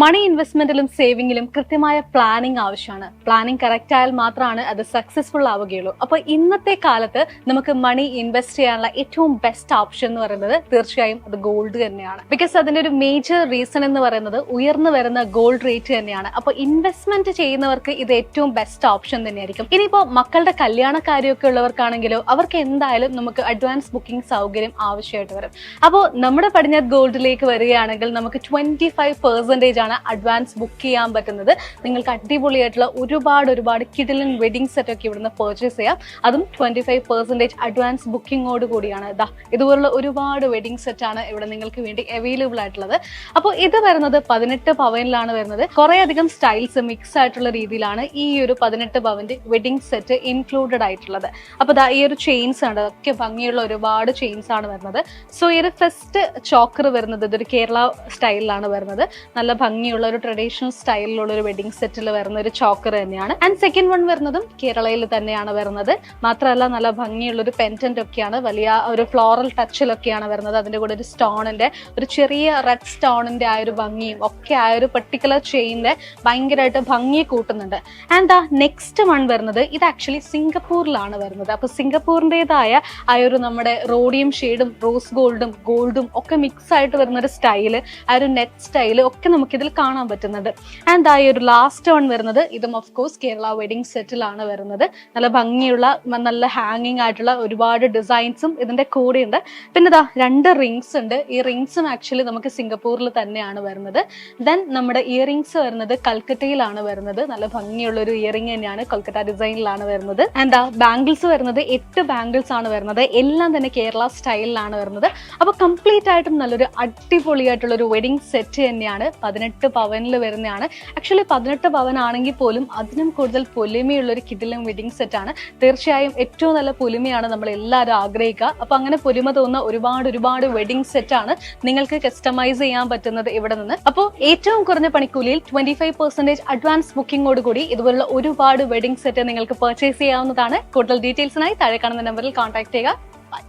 മണി ഇൻവെസ്റ്റ്മെന്റിലും സേവിങ്ങിലും കൃത്യമായ പ്ലാനിങ് ആവശ്യമാണ്. Planning correct ആയാൽ മാത്രമാണ് അത് സക്സസ്ഫുൾ ആവുകയുള്ളൂ. അപ്പോൾ ഇന്നത്തെ കാലത്ത് നമുക്ക് മണി ഇൻവെസ്റ്റ് ചെയ്യാനുള്ള ഏറ്റവും ബെസ്റ്റ് ഓപ്ഷൻ എന്ന് പറയുന്നത് തീർച്ചയായും അത് ഗോൾഡ് തന്നെയാണ്. ബിക്കോസ് അതിന്റെ ഒരു മേജർ റീസൺ എന്ന് പറയുന്നത് ഉയർന്നു വരുന്ന ഗോൾഡ് റേറ്റ് തന്നെയാണ്. അപ്പോൾ ഇൻവെസ്റ്റ്മെന്റ് ചെയ്യുന്നവർക്ക് ഇത് ഏറ്റവും ബെസ്റ്റ് ഓപ്ഷൻ തന്നെയായിരിക്കും. ഇനിയിപ്പോൾ മക്കളുടെ കല്യാണ കാര്യമൊക്കെ ഉള്ളവർക്കാണെങ്കിലോ അവർക്ക് എന്തായാലും നമുക്ക് അഡ്വാൻസ് ബുക്കിംഗ് സൗകര്യം ആവശ്യമായിട്ട് വരും. അപ്പോൾ നമ്മുടെ പടിഞ്ഞാറ് ഗോൾഡിലേക്ക് വരികയാണെങ്കിൽ നമുക്ക് ട്വന്റി ഫൈവ് പെർസെന്റേജ് ആണ് അഡ്വാൻസ് ബുക്ക് ചെയ്യാൻ പറ്റുന്നത്. നിങ്ങൾക്ക് അടിപൊളിയായിട്ടുള്ള ഒരുപാട് ഒരുപാട് കിഡിലൻ വെഡിങ് സെറ്റ് ഒക്കെ ഇവിടുന്ന് പർച്ചേസ് ചെയ്യാം. അതും ട്വന്റി ഫൈവ് പെർസെന്റേജ് അഡ്വാൻസ് ബുക്കിങ്ങോട് കൂടിയാണ്. ഇതാ ഇതുപോലുള്ള ഒരുപാട് വെഡിങ് സെറ്റ് ആണ് ഇവിടെ നിങ്ങൾക്ക് വേണ്ടി അവൈലബിൾ ആയിട്ടുള്ളത്. അപ്പോൾ ഇത് വരുന്നത് പതിനെട്ട് പവനിലാണ് വരുന്നത്. കുറേയധികം സ്റ്റൈൽസ് മിക്സ് ആയിട്ടുള്ള രീതിയിലാണ് ഈ ഒരു പതിനെട്ട് പവന്റെ വെഡിങ് സെറ്റ് ഇൻക്ലൂഡഡ് ആയിട്ടുള്ളത്. അപ്പോൾ ദാ ഈ ഒരു ചെയിൻസ് ആണ്. അതൊക്കെ ഭംഗിയുള്ള ഒരുപാട് ചെയിൻസ് ആണ് വരുന്നത്. സോ ഈ ഒരു ഫസ്റ്റ് ചോക്കർ വരുന്നത് ഇതൊരു കേരള സ്റ്റൈലിലാണ് വരുന്നത്. നല്ല ഭംഗിയുള്ള ഒരു ട്രഡീഷണൽ സ്റ്റൈലിലുള്ള ഒരു വെഡിങ് സെറ്റിൽ വരുന്ന ഒരു ചോക്കർ തന്നെയാണ്. ആൻഡ് സെക്കൻഡ് വൺ വരുന്നതും കേരളയിൽ തന്നെയാണ് വരുന്നത്. മാത്രമല്ല നല്ല ഭംഗിയുള്ള ഒരു പെന്റന്റ് ഒക്കെയാണ്. വലിയ ഒരു ഫ്ലോറൽ ടച്ചിലൊക്കെയാണ് വരുന്നത്. അതിന്റെ കൂടെ ഒരു സ്റ്റോണിന്റെ ഒരു ചെറിയ റെഡ് സ്റ്റോണിന്റെ ആ ഒരു ഭംഗിയും ഒക്കെ ആ ഒരു പെർട്ടിക്കുലർ ചെയിനിന്റെ ഭയങ്കരമായിട്ട് ഭംഗി കൂട്ടുന്നുണ്ട്. ആൻഡ് ആ നെക്സ്റ്റ് വൺ വരുന്നത് ഇത് ആക്ച്വലി സിംഗപ്പൂരിലാണ് വരുന്നത്. അപ്പോൾ സിംഗപ്പൂരിന്റെതായ ആ ഒരു നമ്മുടെ റോഡിയം ഷെയ്ഡും റോസ് ഗോൾഡും ഗോൾഡും ഒക്കെ മിക്സ് ആയിട്ട് വരുന്ന ഒരു സ്റ്റൈൽ ആ ഒരു നെറ്റ് സ്റ്റൈൽ ഒക്കെ നമുക്ക് ഇതിൽ കാണാൻ പറ്റുന്നത്. ആൻഡ് ആ ഒരു ലാസ്റ്റ് വൺ വരുന്നത് ഇതും ഓഫ് കോഴ്സ് കേരള വെഡിങ് സെറ്റിലാണ് വരുന്നത്. നല്ല ഭംഗിയുള്ള നല്ല ഹാങ്ങിങ് ആയിട്ടുള്ള ഒരുപാട് ഡിസൈൻസും ഇതിന്റെ കൂടെ ഉണ്ട് പിന്നെ ഇതാ രണ്ട് റിങ്സ് ഉണ്ട്. ഈ റിങ്സും ആക്ച്വലി നമുക്ക് സിംഗപ്പൂരിൽ തന്നെയാണ് വരുന്നത്. ദെൻ നമ്മുടെ ഇയറിങ്സ് വരുന്നത് കൽക്കട്ടയിലാണ് വരുന്നത്. നല്ല ഭംഗിയുള്ള ഒരു ഇയറിംഗ് തന്നെയാണ് കൊൽക്കത്ത ഡിസൈനിലാണ് വരുന്നത്. ആ ബാംഗിൾസ് വരുന്നത് എട്ട് ബാംഗിൾസ് ആണ് വരുന്നത്. എല്ലാം തന്നെ കേരള സ്റ്റൈലിലാണ് വരുന്നത്. അപ്പൊ കംപ്ലീറ്റ് ആയിട്ടും നല്ലൊരു അടിപൊളിയായിട്ടുള്ള ഒരു വെഡിങ് സെറ്റ് തന്നെയാണ് പതിനെട്ട് പവനിൽ വരുന്നതാണ്. ആക്ച്വലി പതിനെട്ട് പവൻ ആണെങ്കിൽ പോലും അതിനും കൂടുതൽ പൊലിമയുള്ള ഒരു കിഡിലും വെഡിങ് സെറ്റ് ആണ്. തീർച്ചയായും ഏറ്റവും നല്ല പൊലിമയാണ് നമ്മൾ എല്ലാവരും ആഗ്രഹിക്കുക. അപ്പൊ അങ്ങനെ പൊലിമ തോന്നുന്ന ഒരുപാട് ഒരുപാട് വെഡിങ് സെറ്റ് ആണ് നിങ്ങൾക്ക് കസ്റ്റമൈസ് ചെയ്യാൻ പറ്റുന്നത് ഇവിടെ നിന്ന്. അപ്പോൾ ഏറ്റവും കുറഞ്ഞ പണിക്കൂലിയിൽ ട്വന്റി ഫൈവ് പെർസെന്റേജ് അഡ്വാൻസ് ബുക്കിംഗോട് കൂടി ഇതുപോലുള്ള ഒരുപാട് വെഡിങ് സെറ്റ് നിങ്ങൾക്ക് പർച്ചേസ് ചെയ്യാവുന്നതാണ്. കൂടുതൽ ഡീറ്റെയിൽസിനായി താഴെ കാണുന്ന നമ്പറിൽ കോൺടാക്ട് ചെയ്യുക.